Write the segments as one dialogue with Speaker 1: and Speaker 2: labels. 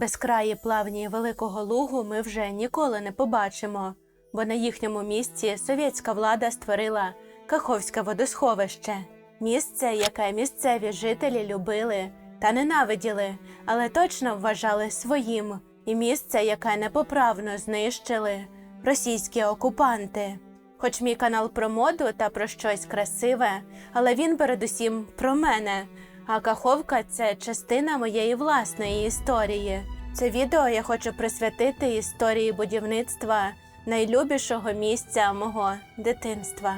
Speaker 1: Безкраї плавні Великого Лугу ми вже ніколи не побачимо, бо на їхньому місці совєтська влада створила Каховське водосховище. Місце, яке місцеві жителі любили та ненавиділи, але точно вважали своїм, і місце, яке непоправно знищили російські окупанти. Хоч мій канал про моду та про щось красиве, але він передусім про мене. А Каховка це частина моєї власної історії. Це відео я хочу присвятити історії будівництва найлюбішого місця мого дитинства.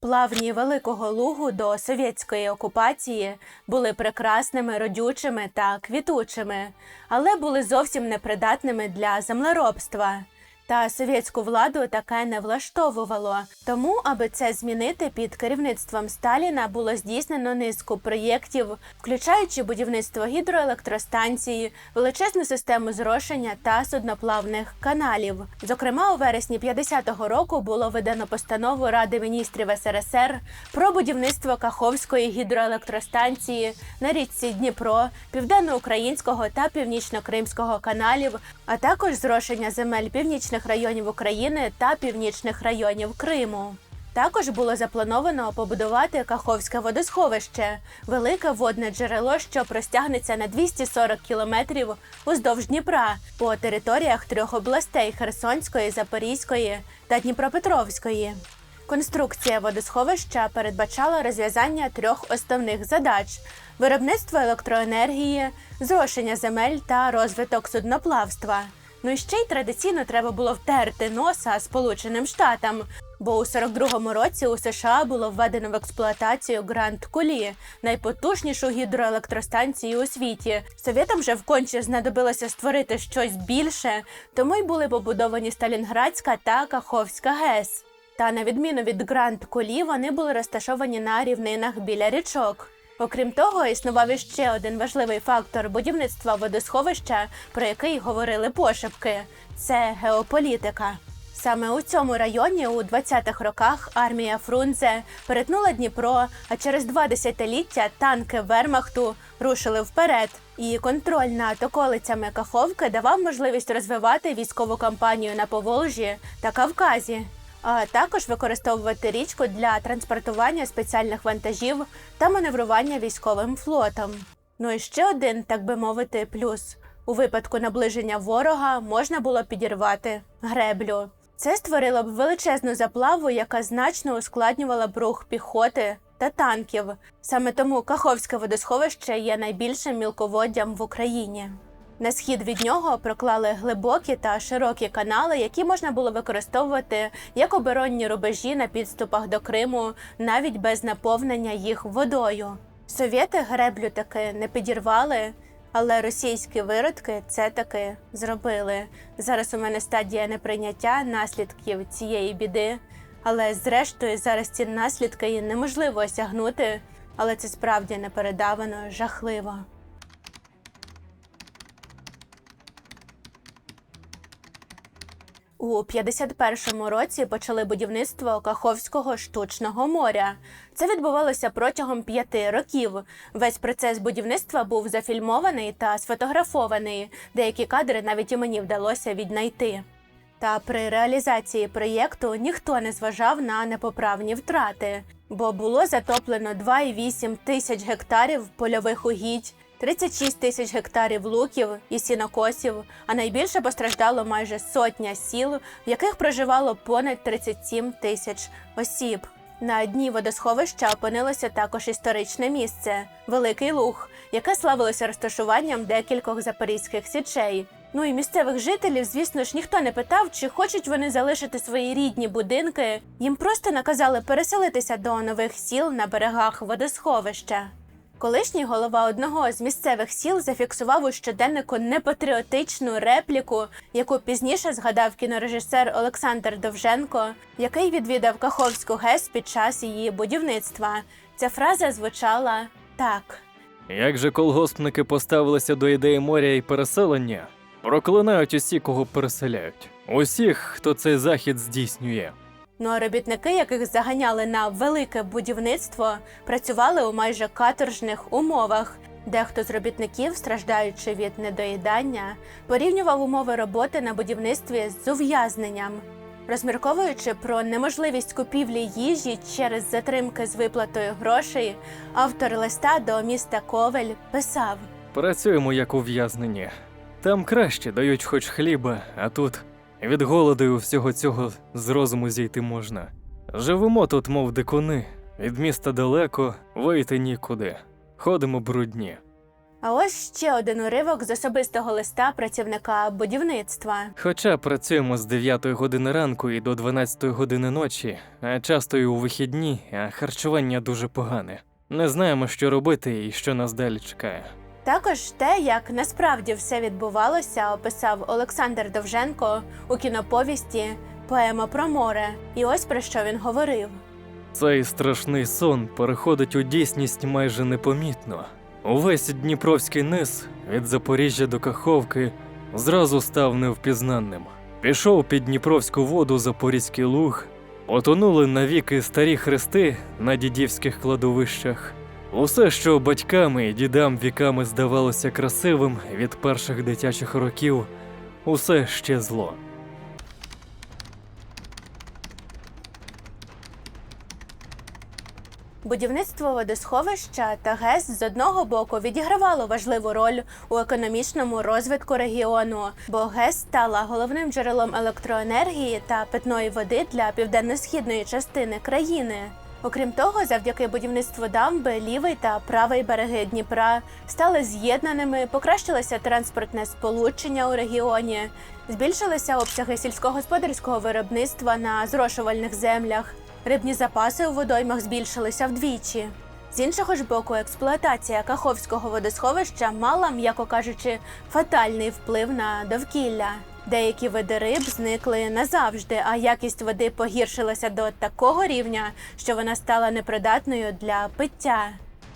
Speaker 1: Плавні Великого Лугу до совєтської окупації були прекрасними, родючими та квітучими, але були зовсім непридатними для землеробства. Та совєтську владу таке не влаштовувало. Тому, аби це змінити, під керівництвом Сталіна було здійснено низку проєктів, включаючи будівництво гідроелектростанції, величезну систему зрошення та судноплавних каналів. Зокрема, у вересні 50-го року було видано постанову Ради міністрів СРСР про будівництво Каховської гідроелектростанції на річці Дніпро, південноукраїнського та північно-кримського каналів, а також зрошення земель північних районів України та північних районів Криму. Також було заплановано побудувати Каховське водосховище, велике водне джерело, що простягнеться на 240 кілометрів уздовж Дніпра по територіях трьох областей Херсонської, Запорізької та Дніпропетровської. Конструкція водосховища передбачала розв'язання трьох основних задач: виробництво електроенергії, зрошення земель та розвиток судноплавства. Ну і ще й традиційно треба було втерти носа Сполученим Штатам, бо у 42-му році у США було введено в експлуатацію Гранд Кулі, найпотужнішу гідроелектростанцію у світі. Совєтам вже вконче знадобилося створити щось більше, тому й були побудовані Сталінградська та Каховська ГЕС. Та на відміну від Гранд Кулі, вони були розташовані на рівнинах біля річок. Окрім того, існував іще один важливий фактор будівництва водосховища, про який говорили пошепки це геополітика. Саме у цьому районі у 20-х роках армія Фрунзе перетнула Дніпро, а через два десятиліття танки Вермахту рушили вперед. І контроль над околицями Каховки давав можливість розвивати військову кампанію на Поволжі та Кавказі також використовувати річку для транспортування спеціальних вантажів та маневрування військовим флотом. Ну і ще один, так би мовити, плюс у випадку наближення ворога можна було підірвати греблю. Це створило б величезну заплаву, яка значно ускладнювала б рух піхоти та танків. Саме тому Каховське водосховище є найбільшим мілководдям в Україні. На схід від нього проклали глибокі та широкі канали, які можна було використовувати як оборонні рубежі на підступах до Криму, навіть без наповнення їх водою. Совєти греблю таки не підірвали, але російські виродки це таки зробили. Зараз у мене стадія неприйняття наслідків цієї біди, але зрештою зараз ці наслідки неможливо осягнути, але це справді непередавано жахливо. У 51-му році почали будівництво Каховського штучного моря. Це відбувалося протягом п'яти років. Весь процес будівництва був зафільмований та сфотографований. Деякі кадри навіть і мені вдалося віднайти. Та при реалізації проєкту ніхто не зважав на непоправні втрати, бо було затоплено 2,8 тисяч гектарів польових угідь, 36 тисяч гектарів луків і сінокосів, а найбільше постраждало майже сотня сіл, в яких проживало понад 37 тисяч осіб. На дні водосховища опинилося також історичне місце Великий Луг, яке славилося розташуванням декількох запорізьких січей. Ну і місцевих жителів, звісно ж, ніхто не питав, чи хочуть вони залишити свої рідні будинки. Їм просто наказали переселитися до нових сіл на берегах водосховища. Колишній голова одного з місцевих сіл зафіксував у щоденнику непатріотичну репліку, яку пізніше згадав кінорежисер Олександр Довженко, який відвідав Каховську ГЕС під час її будівництва. Ця фраза звучала так.
Speaker 2: Як же колгоспники поставилися до ідеї моря і переселення? Проклинають усі, кого переселяють. Усіх, хто цей захід здійснює.
Speaker 1: Ну а робітники, яких заганяли на велике будівництво, працювали у майже каторжних умовах. Дехто з робітників, страждаючи від недоїдання, порівнював умови роботи на будівництві з ув'язненням. Розмірковуючи про неможливість купівлі їжі через затримки з виплатою грошей, автор листа до міста Ковель писав:
Speaker 2: Працюємо як ув'язнені. Там краще дають хоч хліба, а тут від голоду і всього цього з розуму зійти можна. Живемо тут, мов дикуни, від міста далеко, вийти нікуди. Ходимо брудні.
Speaker 1: А ось ще один уривок з особистого листа працівника будівництва.
Speaker 2: Хоча працюємо з 9 години ранку і до 12 години ночі, а часто і у вихідні, а харчування дуже погане. Не знаємо, що робити і що нас далі чекає.
Speaker 1: Також те, як насправді все відбувалося, описав Олександр Довженко у кіноповісті Поема про море. І ось про що він говорив.
Speaker 2: Цей страшний сон переходить у дійсність майже непомітно. Увесь Дніпровський низ від Запоріжжя до Каховки зразу став невпізнаним. Пішов під Дніпровську воду Запорізький луг, потонули навіки старі хрести на дідівських кладовищах. Усе, що батькам і дідам віками здавалося красивим від перших дитячих років, усе ще зло.
Speaker 1: Будівництво водосховища та ГЕС з одного боку відігравало важливу роль у економічному розвитку регіону, бо ГЕС стала головним джерелом електроенергії та питної води для південно-східної частини країни. Окрім того, завдяки будівництву дамби лівий та правий береги Дніпра стали з'єднаними, покращилося транспортне сполучення у регіоні, збільшилися обсяги сільськогосподарського виробництва на зрошувальних землях. Рибні запаси у водоймах збільшилися вдвічі. З іншого ж боку, експлуатація Каховського водосховища мала, м'яко кажучи, фатальний вплив на довкілля. Деякі види риб зникли назавжди, а якість води погіршилася до такого рівня, що вона стала непридатною для пиття.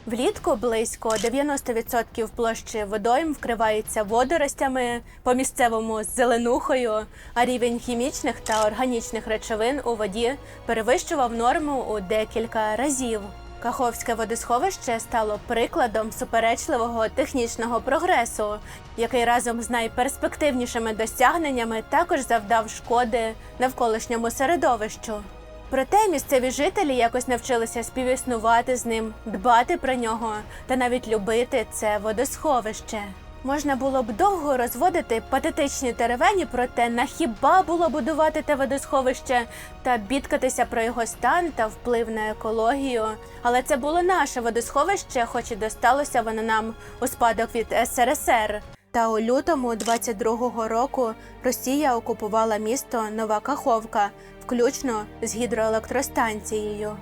Speaker 1: Влітку близько 90% площі водойм вкриваються водоростями, по місцевому зеленухою, а рівень хімічних та органічних речовин у воді перевищував норму у декілька разів. Каховське водосховище стало прикладом суперечливого технічного прогресу, який разом з найперспективнішими досягненнями також завдав шкоди навколишньому середовищу. Проте місцеві жителі якось навчилися співіснувати з ним, дбати про нього та навіть любити це водосховище. Можна було б довго розводити патетичні теревені про те, на хіба було будувати те водосховище та бідкатися про його стан та вплив на екологію. Але це було наше водосховище, хоч і досталося воно нам у спадок від СРСР. Та у лютому 22-го року Росія окупувала місто Нова Каховка, включно з гідроелектростанцією.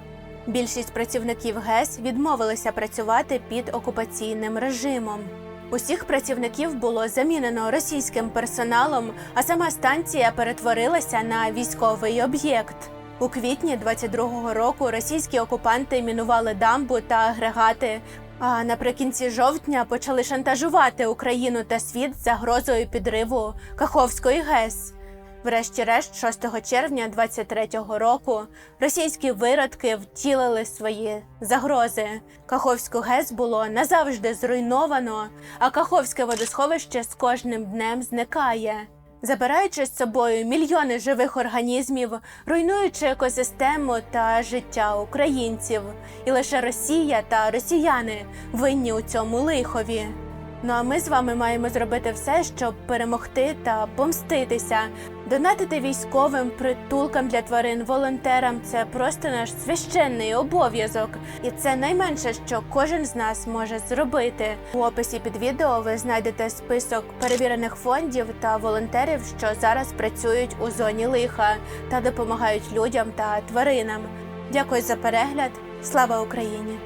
Speaker 1: Більшість працівників ГЕС відмовилися працювати під окупаційним режимом. Усіх працівників було замінено російським персоналом, а сама станція перетворилася на військовий об'єкт. У квітні 22-го року російські окупанти мінували дамбу та агрегати. А наприкінці жовтня почали шантажувати Україну та світ загрозою підриву Каховської ГЕС. Врешті-решт, 6 червня 23-го року російські виродки втілили свої загрози. Каховську ГЕС було назавжди зруйновано, а Каховське водосховище з кожним днем зникає, забираючи з собою мільйони живих організмів, руйнуючи екосистему та життя українців. І лише Росія та росіяни винні у цьому лихові. Ну а ми з вами маємо зробити все, щоб перемогти та помститися. Донатити військовим, притулкам для тварин, волонтерам це просто наш священний обов'язок, і це найменше, що кожен з нас може зробити. У описі під відео ви знайдете список перевірених фондів та волонтерів, що зараз працюють у зоні лиха та допомагають людям та тваринам. Дякую за перегляд. Слава Україні!